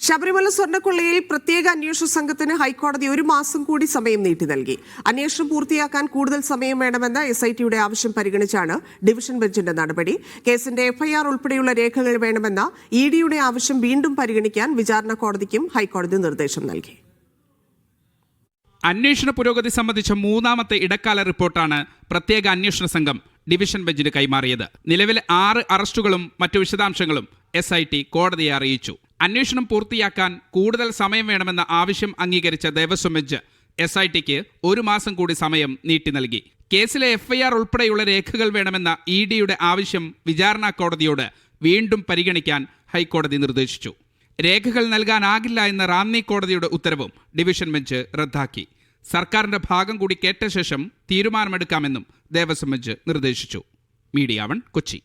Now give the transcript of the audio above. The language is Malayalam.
ശബരിമല സ്വർണക്കൊള്ളയിൽ പ്രത്യേക അന്വേഷണ സംഘത്തിന് ഹൈക്കോടതി ഒരു മാസം കൂടി സമയം നീട്ടി നൽകി. അന്വേഷണം പൂർത്തിയാക്കാൻ കൂടുതൽ സമയം വേണമെന്ന എസ് ഐ ടിയുടെ ആവശ്യം പരിഗണിച്ചാണ് ഡിവിഷൻ ബെഞ്ചിന്റെ നടപടി. കേസിന്റെ എഫ്ഐആർ ഉൾപ്പെടെയുള്ള രേഖകൾ വേണമെന്ന ഇ ഡിയുടെ ആവശ്യം വീണ്ടും പരിഗണിക്കാൻ വിചാരണ കോടതിക്കും ഹൈക്കോടതി നിർദ്ദേശം നൽകി. അന്വേഷണ പുരോഗതി സംബന്ധിച്ച മൂന്നാമത്തെ ഇടക്കാല റിപ്പോർട്ടാണ് പ്രത്യേക അന്വേഷണ സംഘം ഡിവിഷൻ ബെഞ്ചിന് കൈമാറിയത്. നിലവിലെ ആറ് അറസ്റ്റുകളും മറ്റു വിശദാംശങ്ങളും എസ് കോടതിയെ അറിയിച്ചു. അന്വേഷണം പൂർത്തിയാക്കാൻ കൂടുതൽ സമയം വേണമെന്ന ആവശ്യം അംഗീകരിച്ച ദേവസ്വം ബെഞ്ച് എസ് ഐ ടിക്ക് ഒരു മാസം കൂടി സമയം നീട്ടി നൽകി. കേസിലെ എഫ്ഐആർ ഉൾപ്പെടെയുള്ള രേഖകൾ വേണമെന്ന ഇ ഡിയുടെ ആവശ്യം വിചാരണ കോടതിയോട് വീണ്ടും പരിഗണിക്കാൻ ഹൈക്കോടതി നിർദ്ദേശിച്ചു. രേഖകൾ നൽകാനാകില്ല എന്ന റാന്നി കോടതിയുടെ ഉത്തരവും ഡിവിഷൻ ബെഞ്ച് റദ്ദാക്കി. സർക്കാരിന്റെ ഭാഗം കൂടി കേട്ട ശേഷം തീരുമാനമെടുക്കാമെന്നും ദേവസ്വം ബെഞ്ച് നിർദ്ദേശിച്ചു. Media one Kochi.